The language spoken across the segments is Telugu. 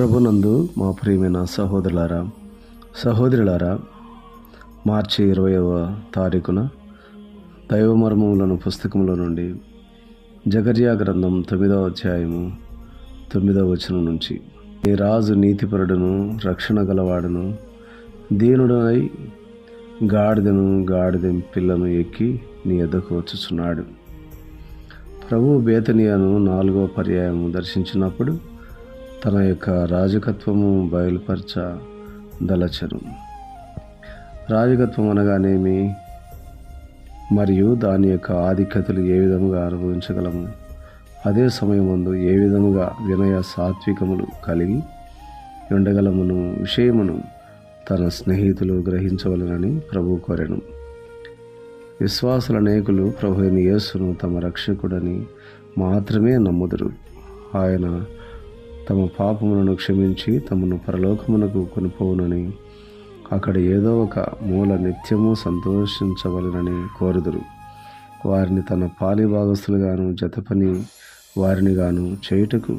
ప్రభునందు మా ప్రియమైన సహోదరులారా సహోదరులారా మార్చి ఇరవైవ తారీఖున దైవమర్మములను పుస్తకంలో నుండి జగర్యా గ్రంథం తొమ్మిదవ అధ్యాయము తొమ్మిదవ వచనం నుంచి. ఈ రాజు నీతిపరుడును రక్షణ గలవాడును దీనుడై గాడిదను గాడిద పిల్లను ఎక్కి నీ ఎద్దకు వచ్చుచున్నాడు. ప్రభు బేతనియాను నాలుగవ పర్యాయము దర్శించినప్పుడు తన యొక్క రాజకత్వము బయలుపరచ దలచను రాజకత్వం అనగానేమి? మరియు దాని యొక్క ఆధిక్యతలు ఏ విధముగా అనుభవించగలము? అదే సమయమందు ఏ విధముగా వినయ సాత్వికములు కలిగి ఉండగలమును విషయమును తన స్నేహితులు గ్రహించవలనని ప్రభు కోరెను. విశ్వాసుల అనేకులు ప్రభు యేసును తమ రక్షకుడని మాత్రమే నమ్ముదురు. ఆయన తమ పాపములను క్షమించి తమను పరలోకమునకు కొనిపోవునని అక్కడ ఏదో ఒక మూల నిత్యము సంతోషించవలనని కోరుదురు. వారిని తన పాలి భాగస్తులుగాను జతపని వారిని గాను చేయుటకు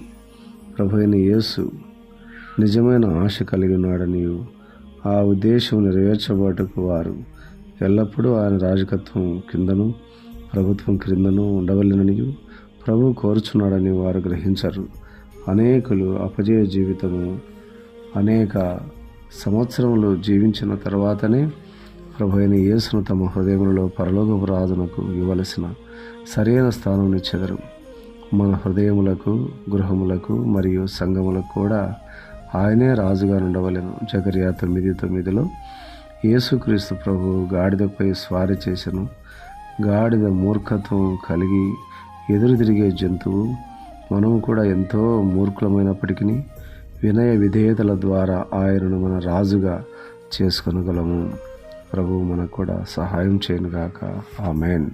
ప్రభు అయిన యేసు నిజమైన ఆశ కలిగి ఉన్నాడని ఆ ఉద్దేశం నెరవేర్చబోటకు వారు ఎల్లప్పుడూ ఆయన రాజకత్వం కిందను ప్రభుత్వం క్రిందను ఉండవలనని ప్రభు కోరుచున్నాడని వారు గ్రహించరు. అనేకులు అపజయ జీవితము అనేక సంవత్సరములు జీవించిన తర్వాతనే ప్రభు అయిన యేసును తమ హృదయములలో పరలోకపు రాజునకు ఇవ్వవలసిన సరైన స్థానం ఇచ్చెదరు. మన హృదయములకు గృహములకు మరియు సంఘములకు కూడా ఆయనే రాజుగా ఉండవలెను జగర్యా తొమ్మిది తొమ్మిదిలో యేసుక్రీస్తు ప్రభు గాడిదపై స్వారీ చేసను. గాడిద మూర్ఖత్వం కలిగి ఎదురు తిరిగే జంతువు మనము కూడా ఎంతో మూర్ఖులమైనప్పటికీ వినయ విధేయతల ద్వారా ఆయనను మన రాజుగా చేసుకొనగలము. ప్రభువు మనకు కూడా సహాయం చేయనుగాక. ఆమెన్.